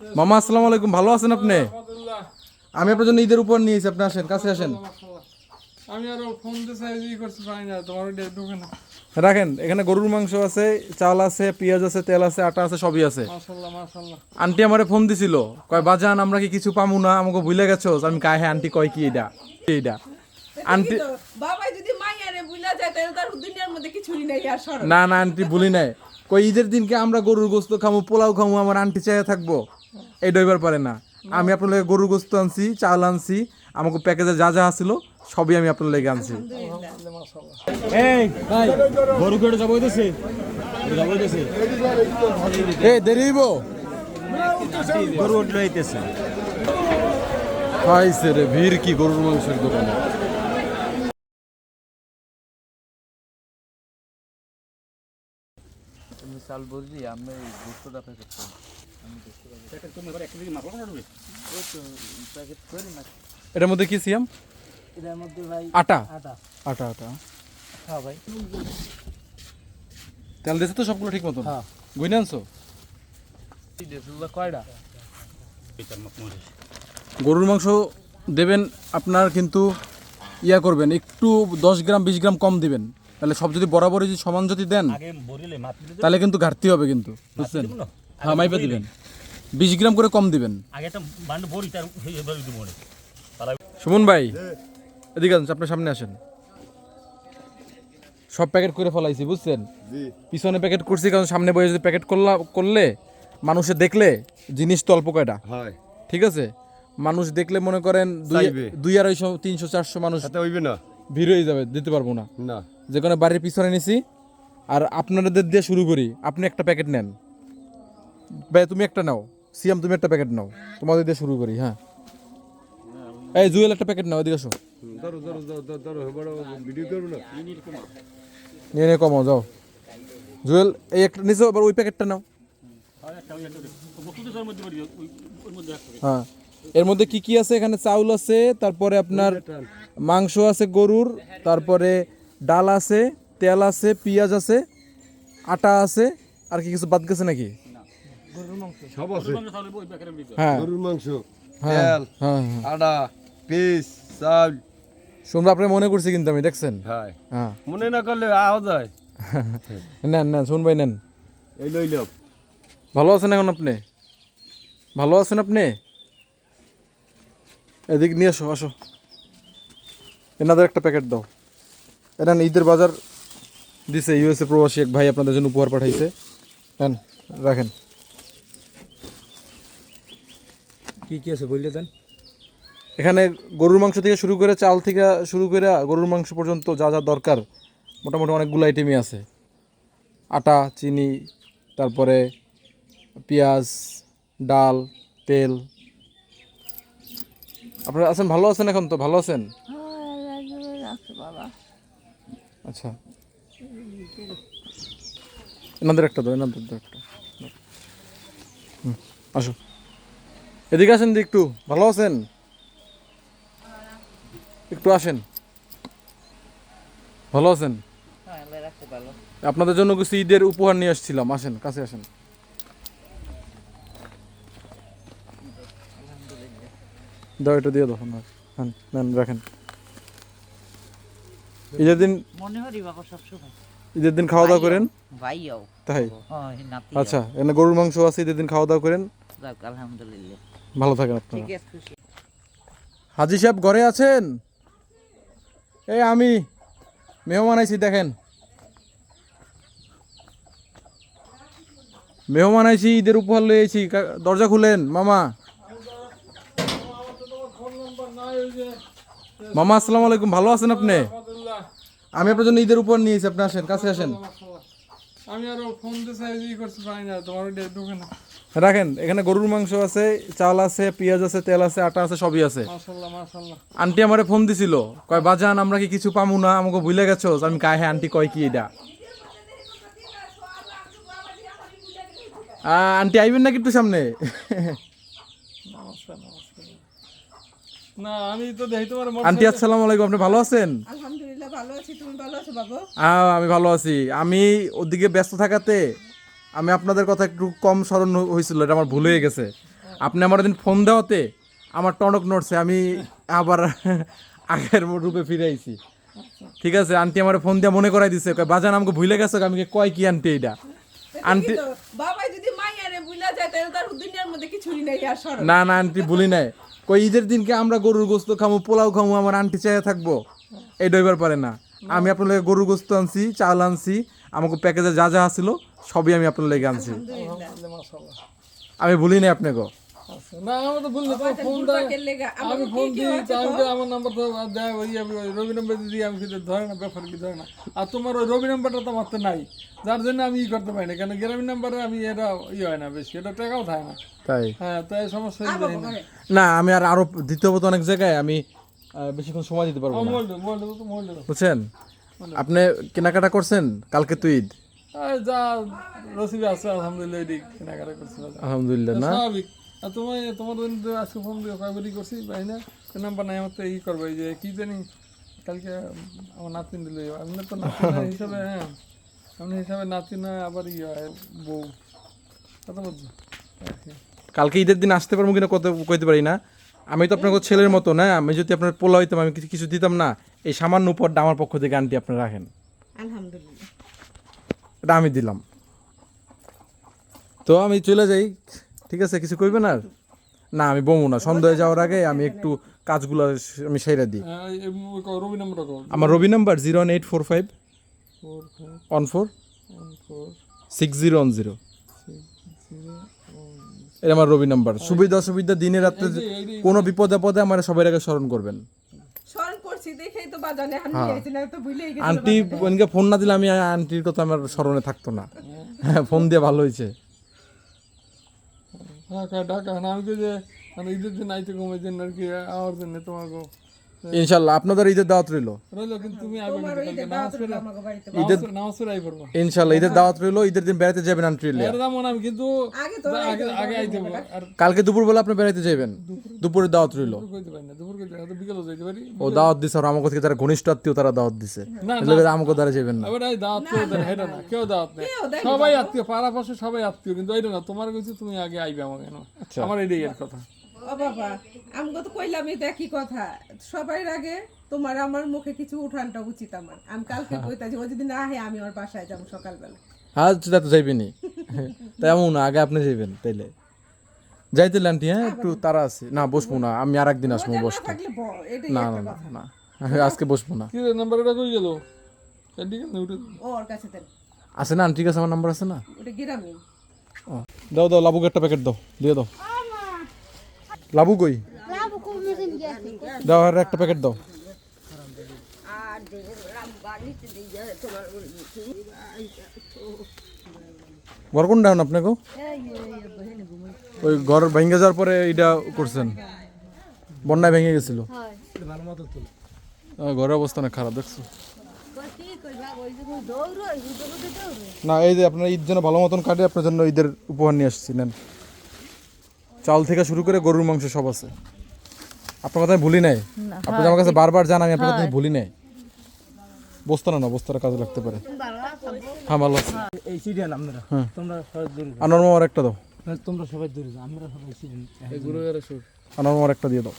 মামা আসসালামু আলাইকুম। ভালো আছেন আপনি? আমি আপনার জন্য ঈদের উপর নিয়েছি আপনি আসেন কাছে আসেন। আমি আরও ফোন দিয়ে করতে পারি না তোমার ঢুকে না। রাখেন এখানে গরুর মাংস আছে চাল আছে পেঁয়াজ আছে তেল আছে আটা আছে সবই আছে। আন্টি আমারে ফোন দিছিল কয় বাজান আমরা কি কিছু পামু না? আমাকে ভুলে গেছো? আমি কায় হ্যাঁ আন্টি কয় কি এটা? কি এটা? আন্টি বাবা যদি যায় তাহলে তার দুনিয়ার মধ্যে কিছুই নেই আর না না আন্টি ভুলি নাই। কই ঈদের দিনকে আমরা গরুর গোস্ত খামু পোলাও খামু আমার আন্টি চাইয়া থাকব। এই ডইবার পারে না। আমি আপনার লাগে গরুর গোস্ত আনছি চাল আনছি আমাকে প্যাকেজে যা যা আসছিল সবই আমি আপনার লেগে আনছি। এই ভাই গরু কেটে যাব হইতেছে। যাব হইতেছে। এই দেরি হইব? গরু উঠলে হইতেছে খাইছে রে ভিড় কি গরুর মাংসের দোকানে? চাল বলছি আমি গুস্তটা প্যাকেট না এটার মধ্যে কি সিয়াম? এটার মধ্যে ভাই আটা? আটা। আটা আটা। হ্যাঁ ভাই। তেল দিয়েছে তো সবগুলো ঠিক মতন? হ্যাঁ। গুইনে আনছো? কয়টা গরুর মাংস দেবেন আপনার কিন্তু ইয়া করবেন একটু দশ গ্রাম বিশ গ্রাম কম দিবেন। তাহলে সব যদি বরাবরই যদি সমান যদি দেন আগে বরিলে মাপলে তাহলে কিন্তু ঘাটতি হবে কিন্তু বুঝছেন? হ্যাঁ মাইপে দিবেন। বিশ গ্রাম করে কম দিবেন। আগে তো বান্ড তার হয়ে দিব মনে সুমন ভাই এদিকে আসুন আপনার সামনে আসেন। সব প্যাকেট করে ফলাইছি বুঝছেন? পিছনে প্যাকেট করছি কারণ সামনে বয়ে যদি প্যাকেট করলা করলে মানুষে দেখলে জিনিস তো অল্প কয়টা। ঠিক আছে? মানুষ দেখলে মনে করেন দুই আড়াইশো তিনশো চারশো মানুষ হইবে না। ভিড় হয়ে যাবে দিতে পারব না। না। যে কোনো বাড়ির পিছনে নিছি আর আপনাদের দিয়ে শুরু করি। আপনি একটা প্যাকেট নেন। ভাই তুমি একটা নাও। সিয়াম, তুমি একটা প্যাকেট নাও। তোমাদের দিয়ে শুরু করি হ্যাঁ। এই, জুয়েল, একটা প্যাকেট নাও, এদিকে আসো। নিয়ে নিয়ে কমাও, যাও। জুয়েল, এই একটা নিচে আবার ওই প্যাকেটটা নাও। হ্যাঁ। এর মধ্যে কি কি আছে? এখানে চাউল আছে, তারপরে আপনার মাংস আছে, গরুর, তারপরে ডাল আছে, তেল আছে, পেঁয়াজ আছে, আটা আছে, আর কি কিছু বাদ গেছে নাকি? সব আছে। হ্যাঁ। গরুর মাংস হ্যাঁ তেল হ্যাঁ পিস চাল। শুনব আপনি মনে করছি কিন্তু আমি দেখছেন? হ্যাঁ। মনে না করলে যায় নেন নেন শুন ভাই নেন। এই লইলাম ভালো আছেন এখন আপনি? ভালো আছেন আপনি? এদিক নিয়ে আসো আসো। এনাদের একটা প্যাকেট দাও। এটা ঈদের বাজার দিছে ইউএসএ প্রবাসী এক ভাই আপনাদের জন্য উপহার পাঠাইছে। নেন রাখেন। কি কি আছে বললে দেন? এখানে গরুর মাংস থেকে শুরু করে চাল থেকে শুরু করে গরুর মাংস পর্যন্ত যা যা দরকার, মোটামুটি অনেকগুলো আইটেমই আছে। আটা, চিনি, তারপরে পেঁয়াজ, ডাল, তেল। আপনারা আছেন, ভালো আছেন এখন তো? ভালো আছেন? আচ্ছা। এনাদের একটা দাও, এনাদের একটা। আসো। এদিকে আসেন দি একটু। ভালো আছেন? একটু আসেন। ভালো আছেন? হ্যাঁ আপনাদের জন্য কিছু ঈদের উপহার নিয়ে আসছিলাম। আসেন কাছে আসেন। দাও এটা দিয়ে দাও না হ্যাঁ নেন রাখেন। ঈদের দিন ঈদের দিন খাওয়া দাওয়া করেন? তাই? হ্যাঁ আচ্ছা এখানে গরুর মাংস আছে ঈদের দিন খাওয়া দাওয়া করেন? আলহামদুলিল্লাহ। ভালো থাকেন আপনারা। ঠিক আছে খুশি। হাজি সাহেব ঘরে আছেন? এই আমি মেহমান আইছি দেখেন। মেহমান আইছি ঈদের উপহার লয়ে আইছি। দরজা খুলেন মামা। মামা আসসালামু আলাইকুম। ভালো আছেন আপনি? আমি আপনার জন্য ঈদের উপহার নিয়েছি আপনি আসেন কাছে আসেন। আমি আরও ফোন দিয়ে চাই ই করতে পারি না। তোমার ঢুকে না। রাখেন এখানে গরুর মাংস আছে চাল আছে পেঁয়াজ আছে তেল আছে আটা আছে সবই আছে। আন্টি আমারে ফোন দিছিল কয় বাজান আমরা কি কিছু পামু না? আমাকে ভুলে গেছো? আমি কায় হ্যাঁ আন্টি কয় কি এটা? আহ, আন্টি আইবেন নাকি একটু সামনে? নমস্কার নমস্কার। না আমি তো আন্টি আসসালামু আলাইকুম আপনি ভালো আছেন? আলহামদুলিল্লাহ ভালো আছি। তুমি ভালো আছো বাবু? আহ, আমি ভালো আছি। আমি ওদিকে ব্যস্ত থাকাতে আমি আপনাদের কথা একটু কম স্মরণ হয়েছিল এটা আমার ভুল হয়ে গেছে। আপনি আমার দিন ফোন দেওয়াতে আমার টনক নড়ছে আমি আবার আগের রূপে ফিরে আইছি। ঠিক আছে আন্টি আমার ফোন দিয়ে মনে করাই দিছে কয়, বাজান আমাকে ভুলে গেছে আমি কয় কি আন্টি এইটা আন্টি বাবা যদি মাইয়ারে বুঝলা যায় তাহলে তার দুনিয়ার মধ্যে কিছুই নেই আর না না আন্টি ভুলি নাই। কই ঈদের দিনকে আমরা গরুর গোস্ত খামু পোলাও খামু আমার আন্টি চাইয়া থাকব? এই ডইবার পারে না। আমি আপনার লাগে গরুর গোস্ত আনছি চাল আনছি আমাকে প্যাকেজে যা যা আছিল সবই আমি আপনার লেগে আনছি। আমি ভুলি নাই আপনাকে আচ্ছা, না আমার তো বললে তোমার ফোন দেয় বুড়বাকের লেগা আমি ফোন কি কি দিই আমি তো? তো আমার নাম্বার তো দেয় ওই আমি ওই রবি নাম্বার দিই আমি কিন্তু ধরে না ব্যাপার কি ধরে না। আর তোমার ওই রবি নাম্বারটা তো আমার তো নাই যার জন্য আমি ই করতে পারি না কেন গ্রামীণ নাম্বারে আমি এটা ই হয় না বেশি এটা টাকাও থাকে না। তাই? হ্যাঁ তাই সমস্যা না। আমি আর আরও দ্বিতীয় তো অনেক জায়গায় আমি বেশিক্ষণ সময় দিতে পারব না। বুঝছেন? আপনি কেনাকাটা করছেন? কালকে তো ঈদ। যা রসিদে আছে আলহামদুলিল্লাহ এটি কেনাকাটা করছি আলহামদুলিল্লাহ না? স্বাভাবিক। আর তোমার তোমার আজকে ফোন দিয়ে কয়েকবারই করছি তাই না? নাম্বার নাই আমার তো ই করব যে কি জানি কালকে আমার নাতিন দিল আমি তো নাতিন হিসাবে হ্যাঁ। আমি হিসাবে নাতি আবার ই বউ। কথা বলছো? কালকে ঈদের দিন আসতে পারব কিনা কত কইতে পারি না। আমি তো আপনার ছেলের মতো না? আমি যদি আপনার পোলা হইতাম আমি কিছু দিতাম না। এই সামান্য উপরটা আমার পক্ষ থেকে আন্টি আপনি রাখেন। আলহামদুলিল্লাহ। এটা আমি দিলাম। তো আমি চলে যাই। ঠিক আছে কিছু কইবেন আর? না আমি বমু না। সন্ধ্যায় যাওয়ার আগে আমি একটু কাজগুলো আমি সেরা দিই। হ্যাঁ, আমার Robi number zero one eight four five one four six zero one zero. এটা আমার রবি নাম্বার। সুবিধা অসুবিধা দিনে রাত্রে কোনো বিপদে আপদে আমার সবাই আগে স্মরণ করবেন। করছি দেখেই তো বাজানে আমি আইছি না তো ভুলেই গেছি আন্টি ওনকে ফোন না দিলে আমি আন্টির কথা আমার স্মরণে থাকতো না। হ্যাঁ ফোন দিয়ে ভালো হয়েছে। ঢাকা ঢাকা আমি তো যে মানে ঈদের দিন আইতে কমে জন্য আর কি আমার জন্য তোমাকে। ইনশাল্লাহ আপনাদের ঈদের দাওয়াত রইল? ইনশাল্লাহ ঈদের দাওয়াত রইল ঈদের দিন বেড়াতে যাবেন কিন্তু কালকে দুপুরবেলা আপনি বেড়াতে যাবেন দুপুরে দাওয়াত রইল। ও দাওয়াত দিছে আর আমাকে থেকে যারা ঘনিষ্ঠ আত্মীয় তারা দাওয়াত দিছে। আমাকে দ্বারা যাবেন না। আবার দাওয়াত কেউ না কেউ দাওয়াত নেই সবাই আত্মীয় পাড়া পাশে সবাই আত্মীয় কিন্তু এটা না তোমার কইছি তুমি আগে আইবে আমাকে আমার এটাই এর কথা। ও বাবা আমি তো কইলামই একই কথা। সবাই আগে তোমার আমার মুখে কিছু উঠানটা উচিত আমার। আমি কালকে কইতাছি ও যদি না আহে আমি আমার বাসায় যাব সকালবেলা। আজ সেটা তো যাইবেনি। তেমন আগে আপনি যাইবেন তাইলে। যাইতে আন্টি হ্যাঁ একটু তারা আছে। না বসবো না আমি আর একদিন আসব বসতে। না না না না আজকে বসবো না। কি রে নাম্বার এটা কই গেল? এদিকে না উঠে ও ওর কাছে আছে না ঠিক আছে আমার নাম্বার আছে না? ওটা দাও দাও লাবুকে একটা প্যাকেট দাও দিয়ে দাও। লাবু কই? দাও আর একটা প্যাকেট দাও। ঘর কোন ডাউন আপনাকে ওই ঘর ভেঙে যাওয়ার পরে এটা করছেন? বন্যায় ভেঙে গেছিল? ঘরের অবস্থা না খারাপ দেখছ? না এই যে আপনার ঈদ যেন ভালো মতন কাটে আপনার জন্য ঈদের উপহার নিয়ে আসছি নেন। চাল থেকে শুরু করে গরুর মাংস সব আছে। আপনার কথা আমি ভুলি নাই? আপনি আমার কাছে বারবার জান আমি আপনার কথা ভুলি নাই। বস্তা না না বস্তাটা কাজে লাগতে পারে। হ্যাঁ ভালো আছে। এই সিরিয়াল আপনারা হ্যাঁ। তোমরা সবাই দূরে মামার একটা দাও। তোমরা সবাই দূরে যাও আমরা সবাই সিরিয়াল। এই গুরুগারে সুর। একটা দিয়ে দাও।